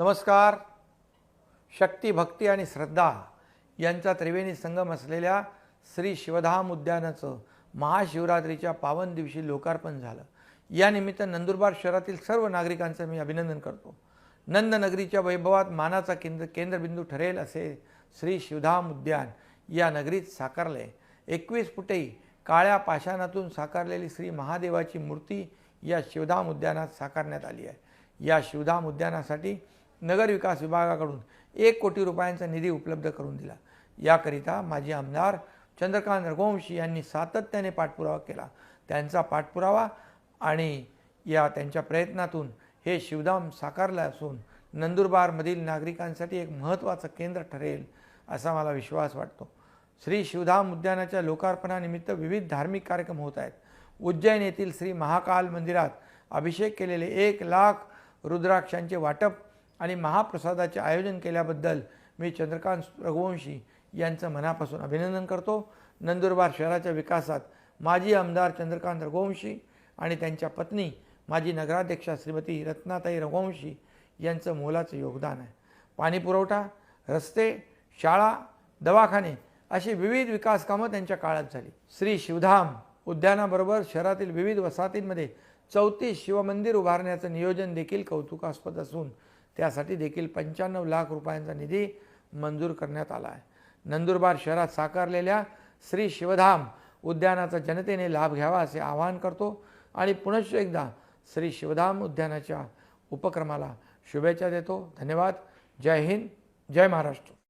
नमस्कार. शक्ती भक्ती आणि श्रद्धा यांचा त्रिवेणी संगम असलेल्या श्री शिवधाम उद्यानाचं महाशिवरात्रीच्या पावन दिवशी लोकार्पण झालं. यानिमित्त नंदुरबार शहरातील सर्व नागरिकांचं मी अभिनंदन करतो. नंदनगरीच्या वैभवात मानाचा केंद्र केंद्रबिंदू ठरेल असे श्री शिवधाम उद्यान या नगरीत साकारले एकवीस फुटे काळ्या पाषाणातून साकारलेली श्री महादेवाची मूर्ती या शिवधाम उद्यानात साकारण्यात आली आहे. या शिवधाम उद्यानासाठी नगरविकास विभागाकडून एक कोटी रुपयांचा निधी उपलब्ध करून दिला. याकरिता माजी आमदार चंद्रकांत रघुवंशी यांनी सातत्याने पाठपुरावा केला. त्यांचा पाठपुरावा आणि या त्यांच्या प्रयत्नातून हे शिवधाम साकारलं असून नंदुरबारमधील नागरिकांसाठी एक महत्त्वाचं केंद्र ठरेल असा मला विश्वास वाटतो. श्री शिवधाम उद्यानाच्या लोकार्पणानिमित्त विविध धार्मिक कार्यक्रम होत आहेत. उज्जैन येथील श्री महाकाल मंदिरात अभिषेक केलेले एक लाख रुद्राक्षांचे वाटप आणि महाप्रसादाचे आयोजन केल्याबद्दल मी चंद्रकांत रघुवंशी यांचं मनापासून अभिनंदन करतो. नंदुरबार शहराच्या विकासात माजी आमदार चंद्रकांत रघुवंशी आणि त्यांच्या पत्नी माजी नगराध्यक्षा श्रीमती रत्नाताई रघुवंशी यांचं मोलाचं योगदान आहे. पाणीपुरवठा रस्ते शाळा दवाखाने अशी विविध विकास कामं त्यांच्या काळात झाली. श्री शिवधाम उद्यानाबरोबर शहरातील विविध वसाहतींमध्ये चौतीस शिवमंदिर उभारण्याचं नियोजन देखील कौतुकास्पद असून त्यासाठी देखील पंच्याण्णव लाख रुपयांचा निधी मंजूर करण्यात आला आहे. नंदुरबार शहरात साकारलेल्या श्री शिवधाम उद्यानाचा जनतेने लाभ घ्यावा असे आवाहन करतो आणि पुनश्च एकदा श्री शिवधाम उद्यानाच्या उपक्रमाला शुभेच्छा देतो. धन्यवाद. जय हिंद. जय महाराष्ट्र.